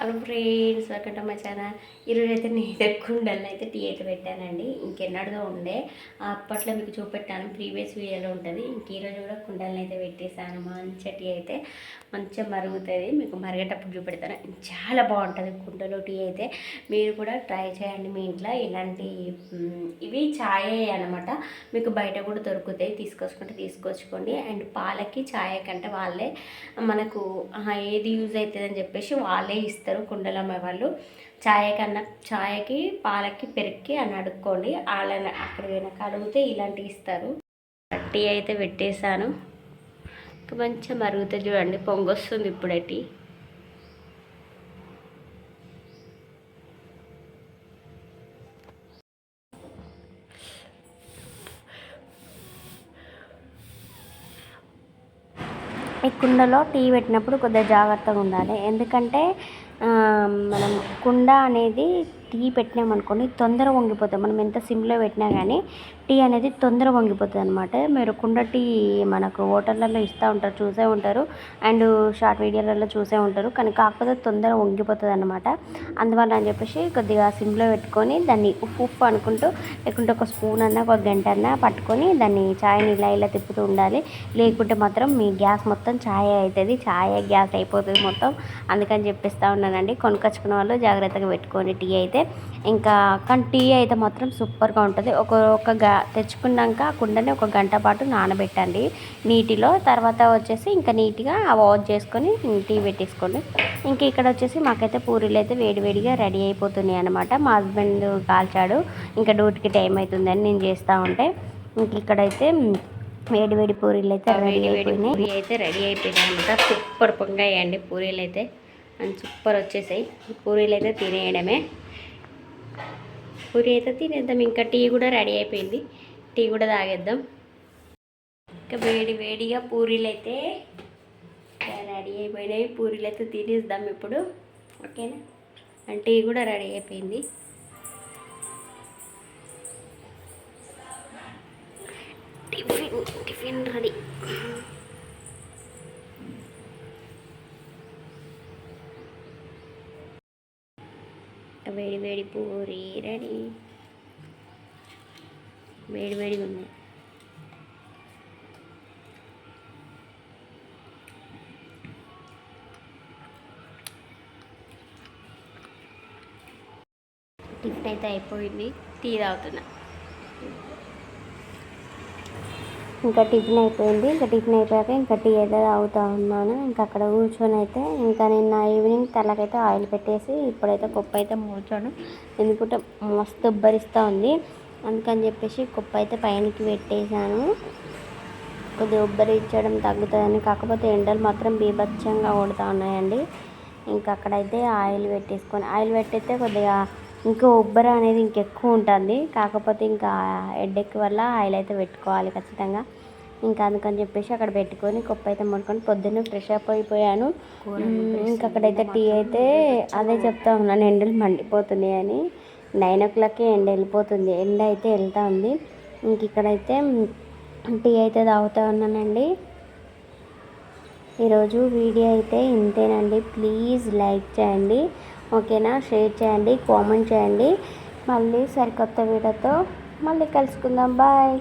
Hello friends welcome to my channel. ఈరోజు అయితే నేను కుండల్లో అయితే టీ అయితే పెట్టానండి. ఇంకెన్నడదో ఉండే. అప్పట్లో మీకు చూపెట్టాను ప్రీవియస్ వీడియోలో ఉంటుంది. ఇంక ఈరోజు కూడా కుండల్ని అయితే పెట్టేశాను. మంచిగా టీ అయితే మంచిగా మరుగుతుంది. మీకు మరిగేటప్పుడు చూపెడతాను. చాలా బాగుంటుంది కుండలో టీ అయితే. మీరు కూడా ట్రై చేయండి మీ ఇంట్లో. ఇలాంటి ఇవి ఛాయ్ అనమాట మీకు బయట కూడా దొరుకుతాయి. తీసుకొచ్చుకుంటే తీసుకొచ్చుకోండి. అండ్ పాలకి ఛాయ్ కంటే వాళ్ళే మనకు ఏది యూజ్ అవుతుంది అని చెప్పేసి వాళ్ళే ఇస్తారు. ఇస్తారు కుండలమ్మ వాళ్ళు. ఛాయ్ కన్నా ఛాయకి పాలకి పెరిగి అని అడుక్కోండి. వాళ్ళని అక్కడ వెనక అడిగితే ఇలాంటివి ఇస్తారు. టీ అయితే పెట్టేశాను. ఇంకా మంచిగా మరుగుతుంది చూడండి పొంగొస్తుంది ఇప్పుడే టీ. ఈ కుండలో టీ పెట్టినప్పుడు కొద్దిగా జాగ్రత్తగా ఉండాలి. ఎందుకంటే మనం కుండ అనేది టీ పెట్టినామనుకోండి తొందర వంగిపోతుంది. మనం ఎంత సిమ్లో పెట్టినా కానీ టీ అనేది తొందర వంగిపోతుంది అనమాట మీరు కుండ టీ మనకు హోటళ్ళల్లో ఇస్తూ ఉంటారు చూసే ఉంటారు. అండ్ షార్ట్ వీడియోలలో చూసే ఉంటారు. కానీ కాకపోతే తొందర వంగిపోతుంది అనమాట అందువల్ల అని చెప్పేసి కొద్దిగా సిమ్లో పెట్టుకొని దాన్ని ఉప్పు ఉప్పు అనుకుంటూ లేకుంటే ఒక స్పూన్ అన్నా ఒక గంట అన్నా పట్టుకొని దాన్ని ఛాయ్ని ఇలా ఇలా తిప్పుతూ ఉండాలి. లేకుంటే మాత్రం మీ గ్యాస్ మొత్తం ఛాయ్ అవుతుంది ఛాయ్ గ్యాస్ అయిపోతుంది మొత్తం. అందుకని చెప్పిస్తూ ఉన్నానండి కొనుకొచ్చుకున్న వాళ్ళు జాగ్రత్తగా పెట్టుకోండి. టీ అయితే ఇంకా కానీ టీ అయితే మాత్రం సూపర్గా ఉంటుంది. ఒక ఒక గ తెచ్చుకున్నాక కుండని ఒక గంట పాటు నానబెట్టండి. నీటిలో తర్వాత వచ్చేసి ఇంకా నీట్గా వాష్ చేసుకొని టీ పెట్టేసుకోండి. ఇంక ఇక్కడ వచ్చేసి మాకైతే పూరీలు అయితే వేడివేడిగా రెడీ అయిపోతున్నాయి అనమాట మా హస్బెండ్ కాల్చాడు. ఇంకా డ్యూటీకి టైం అవుతుందని నేను చేస్తూ ఉంటే. ఇంక ఇక్కడైతే వేడి వేడి పూరీలు అయితే రెడీ అయిపోయినాయి. అయితే రెడీ అయిపోయినాయి అనమాట సూపర్ పొంగాయండి పూరీలు అయితే. అండ్ సూపర్ వచ్చేసాయి. పూరీలు అయితే తినేయడమే. పూరి అయితే తినేద్దాం. ఇంకా టీ కూడా రెడీ అయిపోయింది. టీ కూడా తాగేద్దాం. ఇంకా వేడి వేడిగా పూరీలు అయితే రెడీ అయిపోయినాయి. పూరీలు అయితే తినేద్దాం ఇప్పుడు. ఓకేనా? అండ్ టీ కూడా రెడీ అయిపోయింది. Tiffin tiffin ready. వేడి వేడి పూరి రెడీ. వేడి వేడిగా ఉంది. టిఫిన్ అయితే అయిపోయింది. టీ తాగుతున్నా. ఇంకా టిఫిన్ అయిపోయింది. ఇంకా టిఫిన్ అయిపోయాక ఇంకా టీ అయితే తాగుతూ ఉన్నాను. ఇంకా అక్కడ కూర్చొని అయితే ఇంకా నిన్న ఈవినింగ్ తలకైతే ఆయిల్ పెట్టేసి ఇప్పుడైతే కుప్ప అయితే మూర్చాను ఎందుకంటే మస్తు ఉబ్బరిస్తూ ఉంది. అందుకని చెప్పేసి కుప్ప అయితే పైనకి పెట్టేశాను. కొద్దిగా ఉబ్బరించడం తగ్గుతుందని కాకపోతే ఎండలు మాత్రం బీభత్సంగా కొడుతూ ఉన్నాయండి ఇంకా అక్కడైతే ఆయిల్ పెట్టేసుకొని ఆయిల్ పెట్టయితే కొద్దిగా ఇంకా ఉబ్బర అనేది ఇంకెక్కువ ఉంటుంది. కాకపోతే ఇంకా హెడ్ఎక్ వల్ల ఆయిల్ అయితే పెట్టుకోవాలి ఖచ్చితంగా. ఇంకా అందుకని చెప్పేసి అక్కడ పెట్టుకొని కుప్ప అయితే ముడుకొని పొద్దున్నే ఫ్రెష్ అప్ అయిపోయాను. ఇంకా అక్కడైతే టీ అయితే అదే చెప్తా ఉన్నాను ఎండలు మండిపోతున్నాయి అని. నైన్ ఓ క్లాక్కి ఎండ వెళ్ళిపోతుంది. ఎండ అయితే వెళ్తా ఉంది. ఇంక ఇక్కడైతే టీ అయితే తాగుతూ ఉన్నానండి. ఈరోజు వీడియో అయితే ఇంతేనండి. ప్లీజ్ లైక్ చేయండి. ఓకేనా? షేర్ చేయండి. కామెంట్ చేయండి. మళ్ళీ సరికొత్త వీడియోతో మళ్ళీ కలుసుకుందాం. బాయ్.